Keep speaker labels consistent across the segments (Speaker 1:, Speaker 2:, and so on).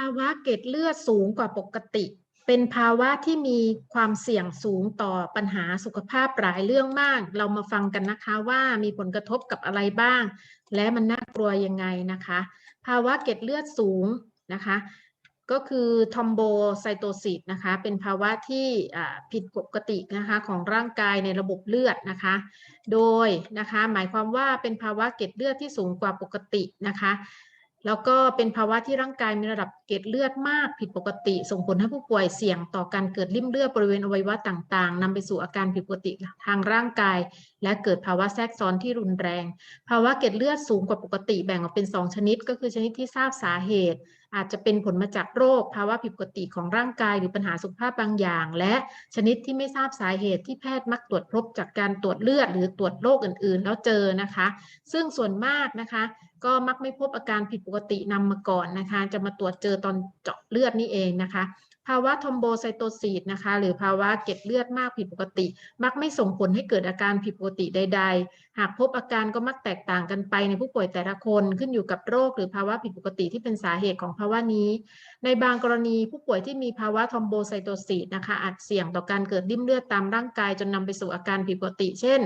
Speaker 1: าวะเกล็ดเลือดสูงกว่าปกติ เป็นภาวะที่มีความเสี่ยงสูงต่อปัญหาสุขภาพหลายเรื่องมาก เรามาฟังกันนะคะว่ามีผลกระทบกับอะไรบ้าง และมันน่ากลัวยังไงนะคะ ภาวะเกล็ดเลือดสูงนะคะ ก็คือทอมโบไซโตซิสนะคะ เป็นภาวะที่ผิดปกตินะคะของร่างกายในระบบเลือดนะคะ โดยนะคะหมายความว่าเป็นภาวะเกล็ดเลือดที่สูงกว่าปกตินะคะ แล้วก็เป็นภาวะที่ร่างกายมีระดับเกล็ดเลือดมากผิดปกติ ส่งผลให้ผู้ป่วยเสี่ยงต่อการเกิดริ่มเลือดบริเวณอวัยวะต่างๆนำไปสู่อาการผิดปกติทางร่างกาย และเกิดภาวะแทรกซ้อนที่รุนแรง ภาวะเกล็ดเลือดสูงกว่าปกติแบ่งออกเป็น 2 ชนิด ก็คือชนิดที่ทราบสาเหตุ อาจจะเป็นผลมาจากโรค ภาวะผิดปกติของร่างกายหรือปัญหาสุขภาพบางอย่าง และชนิดที่ไม่ทราบสาเหตุที่แพทย์มักตรวจพบจากการตรวจเลือด หรือตรวจโรคอื่นๆ แล้วเจอนะคะ ซึ่งส่วนมากนะคะก็มักไม่พบอาการผิดปกตินำมาก่อนนะคะ จะมาตรวจเจอตอนเจาะเลือดนี่เองนะคะ ภาวะทอมโบไซโตซิสนะคะ หรือภาวะเกล็ดเลือดมากผิดปกติ มักไม่ส่งผลให้เกิดอาการผิดปกติใด ๆ หากพบอาการก็มักแตกต่างกันไปในผู้ป่วยแต่ละคนขึ้นอยู่กับโรค หรือภาวะผิดปกติที่เป็นสาเหตุของภาวะนี้ ในบางกรณีผู้ป่วยที่มีภาวะทอมโบไซโตซิสนะคะอาจเสี่ยงต่อการเกิดริ่มเลือดตามร่างกายจนนำไปสู่อาการผิดปกติ เช่น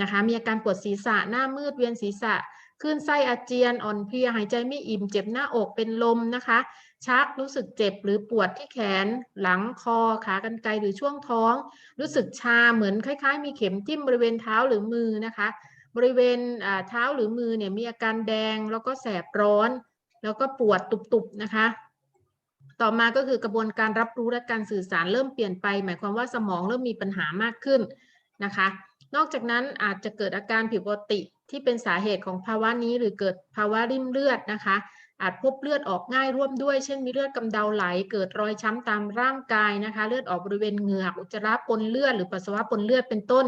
Speaker 1: นะคะ มีอาการปวดศีรษะหน้ามืดเวียนศีรษะคลื่นไส้อาเจียนอ่อนเพลียหายใจไม่อิ่มเจ็บหน้าอกเป็นลมนะคะ ชักรู้สึกเจ็บหรือปวดที่แขนหลังคอขากรรไกรหรือช่วงท้อง รู้สึกชาเหมือนคล้าย ๆ มีเข็มจิ้มบริเวณเท้าหรือมือนะคะ บริเวณเท้าหรือมือเนี่ยมีอาการแดงแล้วก็แสบร้อน แล้วก็ปวดตุบๆนะคะ ต่อมาก็คือกระบวนการรับรู้และการสื่อสารเริ่มเปลี่ยนไป หมายความว่าสมองเริ่มมีปัญหามากขึ้นนะคะ นอกจากนั้นอาจจะเกิดอาการผิดปกติที่เป็นสาเหตุของภาวะนี้หรือเกิดภาวะริ่มเลือดนะคะ อาจพบเลือดออกง่ายร่วมด้วย เช่นมีเลือดกำเดาไหล เกิดรอยช้ำตามร่างกายนะคะ เลือดออกบริเวณเหงือก อุจจาระปนเลือดหรือปัสสาวะปนเลือดเป็นต้น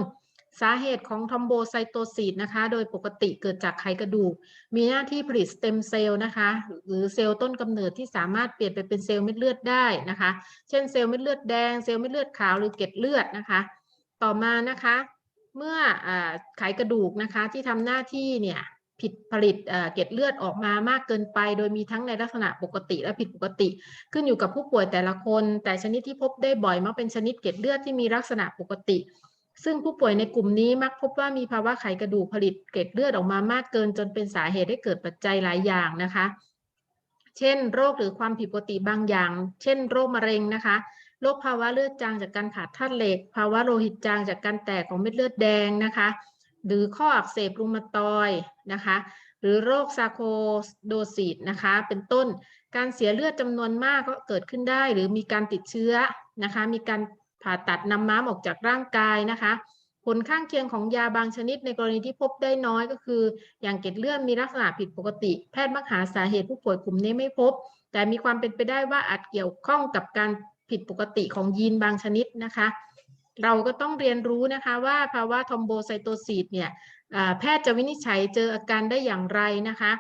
Speaker 1: สาเหตุของทอมโบไซโตซิสนะคะ โดยปกติเกิดจากไขกระดูก มีหน้าที่ผลิตสเต็มเซลล์นะคะ หรือเซลล์ต้นกำเนิดที่สามารถเปลี่ยนไปเป็นเซลล์เม็ดเลือดได้นะคะ เช่นเซลล์เม็ดเลือดแดง เซลล์เม็ดเลือดขาวหรือเกล็ดเลือดนะคะ ต่อมานะคะ เมื่ออไขกระดูกนะคะที่ทำหน้าที่เนี่ย ผิดผลิตเกล็ดเลือดออกมามากเกินไป โดยมีทั้งในลักษณะปกติและผิดปกติ ขึ้นอยู่กับผู้ป่วยแต่ละคน แต่ชนิดที่พบได้บ่อยมักเป็นชนิดเกล็ดเลือดที่มีลักษณะปกติ ซึ่งผู้ป่วยในกลุ่มนี้มักพบว่ามีภาวะไขกระดูกผลิตเกล็ดเลือดออกมามากเกิน จนเป็นสาเหตุให้เกิดปัจจัยหลายอย่างนะคะ เช่น โรคหรือความผิดปกติบางอย่าง เช่น โรคมะเร็งนะคะโรคภาวะเลือดจางจากการขาดธาตุเหล็ก ภาวะโลหิตจางจากการแตกของเม็ดเลือดแดงนะคะ หรือข้ออักเสบรูมาตอยนะคะ หรือโรคซาโคโดซิสนะคะ เป็นต้นการเสียเลือดจำนวนมากก็เกิดขึ้นได้ หรือมีการติดเชื้อนะคะ มีการผ่าตัดนำม้ามออกจากร่างกายนะคะ ผลข้างเคียงของยาบางชนิดในกรณีที่พบได้น้อยก็คือ อย่างเกล็ดเลือดมีลักษณะผิดปกติ แพทย์มักหาสาเหตุผู้ป่วยกลุ่มนี้ไม่พบ แต่มีความเป็นไปได้ว่าอาจเกี่ยวข้องกับการผิดปกติของยีนบางชนิดนะคะ เราก็ต้องเรียนรู้นะคะว่าภาวะทอมโบไซโตซิสเนี่ยแพทย์จะวินิจฉัยเจออาการได้อย่างไรนะคะ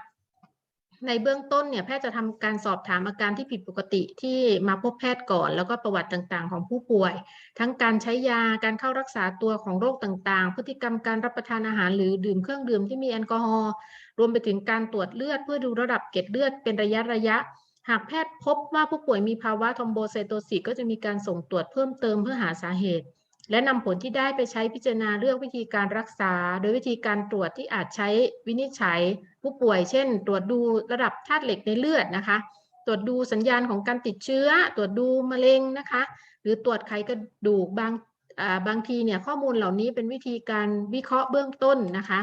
Speaker 1: ในเบื้องต้นเนี่ยแพทย์จะทำการสอบถามอาการที่ผิดปกติที่มาพบแพทย์ก่อน แล้วก็ประวัติต่างๆ ของผู้ป่วย ทั้งการใช้ยาการเข้ารักษาตัวของโรคต่างๆ พฤติกรรมการรับประทานอาหารหรือดื่มเครื่องดื่มที่มีแอลกอฮอล์รวมไปถึงการตรวจเลือดเพื่อดูระดับเกล็ดเลือดเป็นระยะระยะหากแพทย์พบว่าผู้ป่วยมีภาวะทอมโบไซโตซิสก็จะมีการส่งตรวจเพิ่มเติมเพื่อหาสาเหตุ และนำผลที่ได้ไปใช้พิจารณาเลือกวิธีการรักษา โดยวิธีการตรวจที่อาจใช้วินิจฉัย ผู้ป่วย เช่น ตรวจดูระดับธาตุเหล็กในเลือดนะคะ ตรวจดูสัญญาณของการติดเชื้อ ตรวจดูมะเร็งนะคะ หรือตรวจไขกระดูกบางบางทีเนี่ยข้อมูลเหล่านี้เป็นวิธีการวิเคราะห์เบื้องต้นนะคะ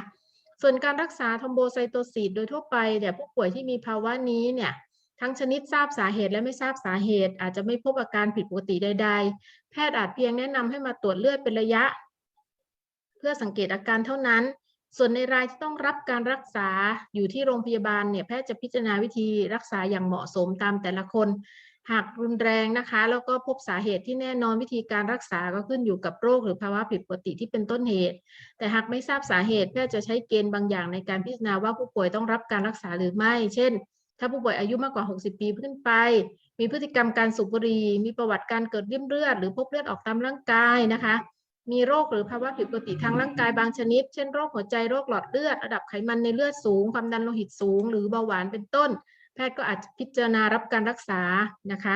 Speaker 1: ส่วนการรักษาทอมโบไซโตซิสโดยทั่วไปเนี่ยผู้ป่วยที่มีภาวะนี้เนี่ย ทั้งชนิดทราบสาเหตุและไม่ทราบสาเหตุ อาจจะไม่พบอาการผิดปกติใด ๆ แพทย์อาจเพียงแนะนำให้มาตรวจเลือดเป็นระยะ เพื่อสังเกตอาการเท่านั้น ส่วนในรายที่ต้องรับการรักษาอยู่ที่โรงพยาบาลเนี่ยแพทย์จะพิจารณาวิธีรักษาอย่างเหมาะสมตามแต่ละคน หากรุนแรงนะคะ แล้วก็พบสาเหตุที่แน่นอนวิธีการรักษาก็ขึ้นอยู่กับโรคหรือภาวะผิดปกติที่เป็นต้นเหตุ แต่หากไม่ทราบสาเหตุแพทย์จะใช้เกณฑ์บางอย่างในการพิจารณาว่าผู้ป่วยต้องรับการรักษาหรือไม่ เช่น ถ้าผู้ป่วยอายุมากกว่า 60 ปีขึ้นไป มีพฤติกรรมการสูบบุหรี่ มีประวัติการเกิดริ่มเลือด หรือพบเลือดออกตามร่างกายนะคะ มีโรคหรือภาวะผิดปกติทางร่างกายบางชนิด เช่นโรคหัวใจ โรคหลอดเลือด ระดับไขมันในเลือดสูง ความดันโลหิตสูง หรือเบาหวานเป็นต้น แพทย์ก็อาจพิจารณารับการรักษา นะคะ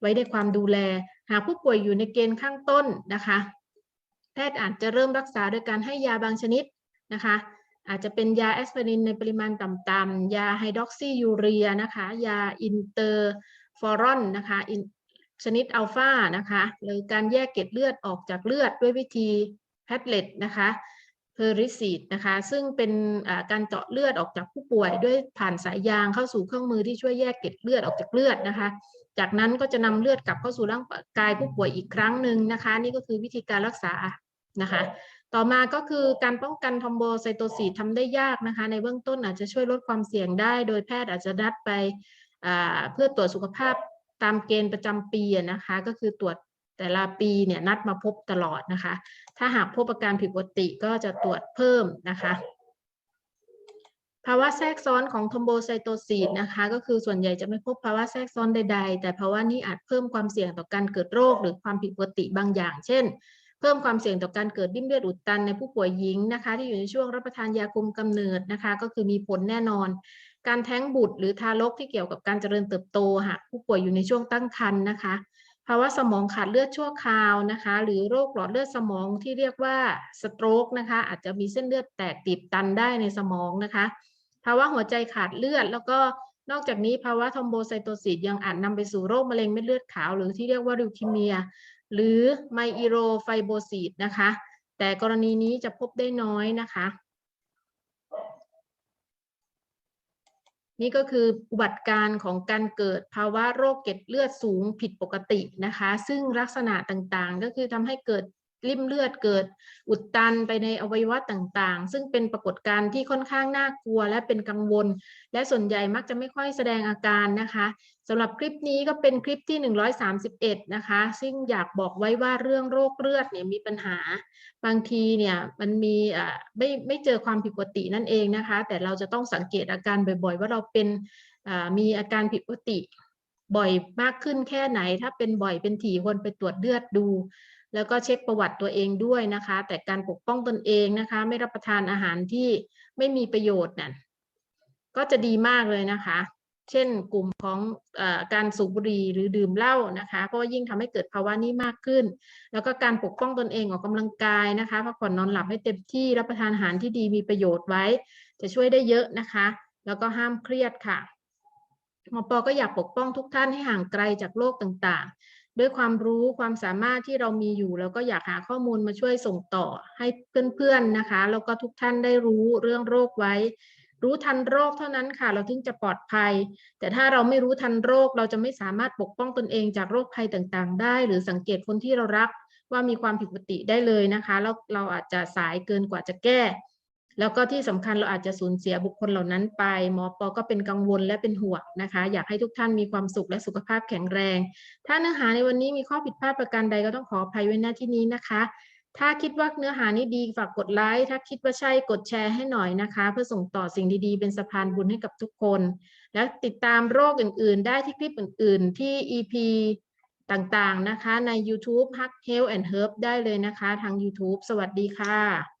Speaker 1: ไว้ในความดูแล หากผู้ป่วยอยู่ในเกณฑ์ข้างต้นนะคะ แพทย์อาจจะเริ่มรักษาโดยการให้ยาบางชนิดนะคะ อาจจะเป็นยาแอสไพรินในปริมาณต่ำๆยาไฮดรอกซียูเรียนะคะ ยาอินเตอร์ฟอรอนนะคะชนิดอัลฟานะคะหรือการแยกเกล็ดเลือดออกจากเลือดด้วยวิธีแพทเลตนะคะเพอริซีดนะคะ ซึ่งเป็นการเจาะเลือดออกจากผู้ป่วยด้วยผ่านสายยางเข้าสู่เครื่องมือที่ช่วยแยกเกล็ดเลือดออกจากเลือดนะคะ จากนั้นก็จะนำเลือดกลับเข้าสู่ร่างกายผู้ป่วยอีกครั้งหนึ่งนะคะ นี่ก็คือวิธีการรักษานะคะ ต่อมาก็คือการป้องกันทอมโบไซโตซิสทำได้ยากนะคะ ในเบื้องต้นอาจจะช่วยลดความเสี่ยงได้ โดยแพทย์อาจจะนัดไปเพื่อตรวจสุขภาพตามเกณฑ์ประจำปีนะคะ ก็คือตรวจแต่ละปีเนี่ยนัดมาพบตลอดนะคะ ถ้าหากพบอาการผิดปกติก็จะตรวจเพิ่มนะคะภาวะแทรกซ้อนของทอมโบไซโตซิสนะคะ ก็คือส่วนใหญ่จะไม่พบภาวะแทรกซ้อนใด ๆ แต่ภาวะนี้อาจเพิ่มความเสี่ยงต่อการเกิดโรคหรือความผิดปกติบางอย่าง เช่น เพิ่มความเสี่ยงต่อการเกิดริ่มเลือดอุดตันในผู้ป่วยหญิงนะคะ ที่อยู่ในช่วงรับประทานยาคุมกำเนิดนะคะ ก็คือมีผลแน่นอน การแท้งบุตรหรือทารกที่เกี่ยวกับการเจริญเติบโตหากผู้ป่วยอยู่ในช่วงตั้งครรภ์นะคะภาวะสมองขาดเลือดชั่วคราวนะคะ หรือโรคหลอดเลือดสมองที่เรียกว่าสโตรกนะคะ อาจจะมีเส้นเลือดแตกตีบตันได้ในสมองนะคะ ภาวะหัวใจขาดเลือด แล้วก็นอกจากนี้ภาวะทอมโบไซโตซิสยังอาจนำไปสู่โรคมะเร็งเม็ดเลือดขาว หรือที่เรียกว่าลิวคีเมีย หรือไมอิโรไฟโบซิสนะคะ แต่กรณีนี้จะพบได้น้อยนะคะ นี่ก็คืออุบัติการณ์ของการเกิดภาวะโรคเกล็ดเลือดสูงผิดปกตินะคะ ซึ่งลักษณะต่างๆ ก็คือทำให้เกิด ริ่มเลือดเกิดอุดตันไปในอวัยวะต่างๆ ซึ่งเป็นปรากฏการณ์ที่ค่อนข้างน่ากลัวและเป็นกังวล และส่วนใหญ่มักจะไม่ค่อยแสดงอาการนะคะสำหรับคลิปนี้ก็เป็นคลิปที่ 131 นะคะ ซึ่งอยากบอกไว้ว่าเรื่องโรคเลือดเนี่ยมีปัญหา บางทีเนี่ยมันมีอ่าไม่ไม่เจอความผิดปกตินั่นเองนะคะ แต่เราจะต้องสังเกตอาการบ่อยๆ ว่าเราเป็นอ่ามีอาการผิดปกติ บ่อยมากขึ้นแค่ไหน ถ้าเป็นบ่อยเป็นถี่ควรไปตรวจเลือดดู แล้วก็เช็คประวัติตัวเองด้วยนะคะ แต่การปกป้องตนเองนะคะ ไม่รับประทานอาหารที่ไม่มีประโยชน์นั่นก็จะดีมากเลยนะคะ เช่นกลุ่มของอการสูบบุหรี่หรือดื่มเหล้านะคะ เพราะว่ายิ่งทำให้เกิดภาวะนี้มากขึ้น แล้วก็การปกป้องตนเองออกกำลังกายนะคะพักผ่อนนอนหลับให้เต็มที่รับประทานอาหารที่ดีมีประโยชน์ไว้ จะช่วยได้เยอะนะคะ แล้วก็ห้ามเครียดค่ะ หมอปอก็อยากปกป้องทุกท่านให้ห่างไกลจากโรคต่างๆ ด้วยความรู้ความสามารถที่เรามีอยู่ แล้วก็อยากหาข้อมูลมาช่วยส่งต่อให้เพื่อนๆนะคะ แล้วก็ทุกท่านได้รู้เรื่องโรคไว้ รู้ทันโรคเท่านั้นค่ะ เราถึงจะปลอดภัย แต่ถ้าเราไม่รู้ทันโรค เราจะไม่สามารถปกป้องตนเองจากโรคภัยต่างๆ ได้ หรือสังเกตคนที่เรารักว่ามีความผิดปกติได้เลยนะคะ แล้วเราอาจจะสายเกินกว่าจะแก้ แล้วก็ที่สำคัญเราอาจจะสูญเสียบุคคลเหล่านั้นไป หมอปอก็เป็นกังวลและเป็นห่วงนะคะ อยากให้ทุกท่านมีความสุขและสุขภาพแข็งแรง ถ้าเนื้อหาในวันนี้มีข้อผิดพลาดประการใดก็ต้องขออภัยไว้หน้าที่นี้นะคะ ถ้าคิดว่าเนื้อหานี้ดีฝากกดไลค์ ถ้าคิดว่าใช่กดแชร์ให้หน่อยนะคะ เพื่อส่งต่อสิ่งดีๆ เป็นสะพานบุญให้กับทุกคน และติดตามโรคอื่น ๆ ได้ที่คลิปอื่น ๆ ที่ EP ต่างๆนะคะใน YouTube Hug Health and Herb ได้เลยนะคะ ทาง YouTube สวัสดีค่ะ